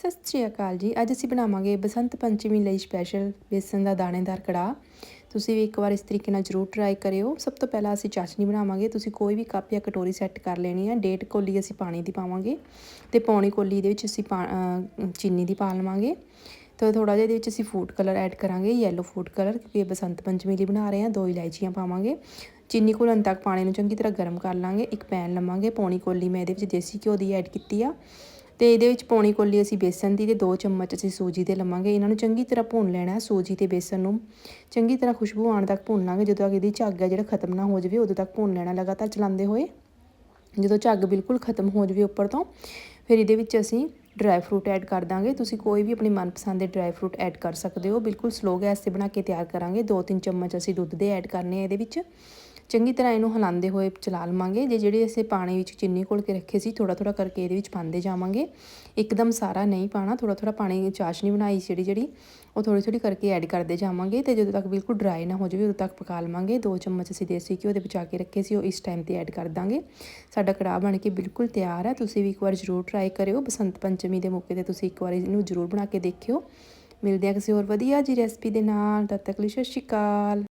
ਸਤਿ ਸ਼੍ਰੀ ਅਕਾਲ ਜੀ। ਅੱਜ ਅਸੀਂ ਬਣਾਵਾਂਗੇ ਬਸੰਤ ਪੰਚਮੀ ਲਈ ਸਪੈਸ਼ਲ ਬੇਸਨ ਦਾ ਦਾਣੇਦਾਰ ਕੜਾਹ। ਤੁਸੀਂ ਵੀ ਇੱਕ ਵਾਰ ਇਸ ਤਰੀਕੇ ਨਾਲ ਜ਼ਰੂਰ ਟਰਾਈ ਕਰਿਓ। ਸਭ ਤੋਂ ਪਹਿਲਾਂ ਅਸੀਂ ਚਾਸ਼ਨੀ ਬਣਾਵਾਂਗੇ। ਤੁਸੀਂ ਕੋਈ ਵੀ ਕੱਪ ਜਾਂ ਕਟੋਰੀ ਸੈੱਟ ਕਰ ਲੈਣੀ ਹੈ ਡੇਢ ਕੋਲੀ ਅਸੀਂ ਪਾਣੀ ਦੀ ਪਾਵਾਂਗੇ ਤੇ ਪੌਣੀ ਕੋਲੀ ਦੇ ਵਿੱਚ ਅਸੀਂ ਚੀਨੀ ਦੀ ਪਾ ਲਵਾਂਗੇ। ਤੇ ਥੋੜਾ ਜਿਹਾ ਇਹਦੇ ਵਿੱਚ ਅਸੀਂ ਫੂਡ ਕਲਰ ਐਡ ਕਰਾਂਗੇ। ਯੈਲੋ ਫੂਡ ਕਲਰ ਕਿਉਂਕਿ ਇਹ ਬਸੰਤ ਪੰਚਮੀ ਲਈ ਬਣਾ ਰਹੇ ਹਾਂ ਦੋ ਇਲਾਇਚੀਆਂ ਪਾਵਾਂਗੇ। ਚੀਨੀ ਘੁਲਣ ਤੱਕ ਪਾਣੀ ਨੂੰ ਚੰਗੀ ਤਰ੍ਹਾਂ ਗਰਮ ਕਰ ਲਾਂਗੇ। ਇੱਕ ਪੈਨ ਲਵਾਂਗੇ। ਪੌਣੀ ਕੋਲੀ ਮੈਂ ਇਹਦੇ ਵਿੱਚ ਦੇਸੀ ਘਿਓ ਦੀ ਐਡ ਕੀਤੀ ਆ। ਤੇ ਇਹਦੇ ਵਿੱਚ ਪੌਣੀ ਕੋਲੀ ਅਸੀਂ ਬੇਸਨ ਦੀ ਤੇ 2 ਚਮਚ ਅਸੀਂ ਸੂਜੀ ਦੇ ਲਵਾਂਗੇ। ਇਹਨਾਂ ਨੂੰ ਚੰਗੀ ਤਰ੍ਹਾਂ ਭੁੰਨ ਲੈਣਾ ਹੈ ਸੂਜੀ ਤੇ ਬੇਸਨ ਨੂੰ। ਚੰਗੀ ਤਰ੍ਹਾਂ ਖੁਸ਼ਬੂ ਆਉਣ ਤੱਕ ਭੁੰਨ ਲਾਂਗੇ। ਜਦੋਂ ਤੱਕ ਇਹਦੀ ਝੱਗ ਹੈ, ਜਿਹੜਾ ਖਤਮ ਨਾ ਹੋ ਜਾਵੇ, ਉਦੋਂ ਤੱਕ ਭੁੰਨ ਲੈਣਾ ਲਗਾਤਾਰ ਚਲਾਉਂਦੇ ਹੋਏ। ਜਦੋਂ ਝੱਗ ਬਿਲਕੁਲ ਖਤਮ ਹੋ ਜਾਵੇ ਉੱਪਰ ਤੋਂ, ਫਿਰ ਇਹਦੇ ਵਿੱਚ ਅਸੀਂ ਡਰਾਈ ਫਰੂਟ ਐਡ ਕਰ ਦਾਂਗੇ। ਤੁਸੀਂ ਕੋਈ ਵੀ ਆਪਣੀ ਮਨਪਸੰਦ ਦੇ ਡਰਾਈ ਫਰੂਟ ਐਡ ਕਰ ਸਕਦੇ ਹੋ। ਬਿਲਕੁਲ ਸਲੋ ਗੈਸ ਤੇ ਬਣਾ ਕੇ ਤਿਆਰ ਕਰਾਂਗੇ। 2-3 ਚਮਚ ਅਸੀਂ ਦੁੱਧ ਦੇ ਐਡ ਕਰਨੇ ਆ ਇਹਦੇ ਵਿੱਚ। ਚੰਗੀ ਤਰ੍ਹਾਂ ਇਹਨੂੰ ਹਿਲਾਉਂਦੇ ਹੋਏ ਚਲਾ ਲਵਾਂਗੇ ਜੇ ਜਿਹੜੇ ਅਸੀਂ ਪਾਣੀ ਵਿੱਚ ਚੀਨੀ ਘੋਲ ਕੇ ਰੱਖੇ ਸੀ ਥੋੜਾ ਥੋੜਾ ਕਰਕੇ ਇਹਦੇ ਵਿੱਚ ਪਾਉਂਦੇ ਜਾਵਾਂਗੇ। ਇੱਕਦਮ ਸਾਰਾ ਨਹੀਂ ਪਾਣਾ ਥੋੜਾ ਥੋੜਾ ਪਾਣੀ ਚਾਸ਼ਨੀ ਬਣਾਈ ਜਿਹੜੀ ਜਿਹੜੀ, ਉਹ ਥੋੜੀ ਥੋੜੀ ਕਰਕੇ ਐਡ ਕਰਦੇ ਜਾਵਾਂਗੇ ਤੇ ਜਦੋਂ ਤੱਕ ਬਿਲਕੁਲ ਡਰਾਈ ਨਾ ਹੋ ਜਾਵੇ, ਉਦੋਂ ਤੱਕ ਪਕਾ ਲਵਾਂਗੇ। ਦੋ ਚਮਚ ਅਸੀਂ ਦੇਸੀ ਘਿਓ ਦੇ ਬਚਾ ਕੇ ਰੱਖੇ ਸੀ, ਉਹ ਇਸ ਟਾਈਮ ਤੇ ਐਡ ਕਰ ਦਾਂਗੇ। ਸਾਡਾ ਕੜਾਹ ਬਣ ਕੇ ਬਿਲਕੁਲ ਤਿਆਰ ਹੈ, ਤੁਸੀਂ ਵੀ ਇੱਕ ਵਾਰ ਜ਼ਰੂਰ ਟਰਾਈ ਕਰਿਓ। ਬਸੰਤ ਪੰਚਮੀ ਦੇ ਮੌਕੇ ਤੇ ਤੁਸੀਂ ਇੱਕ ਵਾਰ ਇਹਨੂੰ ਜ਼ਰੂਰ ਬਣਾ ਕੇ ਦੇਖਿਓ। ਮਿਲਦੇ ਆ ਕਿਸੇ ਹੋਰ ਵਧੀਆ ਜੀ ਰੈਸਪੀ ਦੇ ਨਾਲ, ਤਦ ਤੱਕ ਲਈ ਸਤਿ ਸ਼੍ਰੀ ਅਕਾਲ।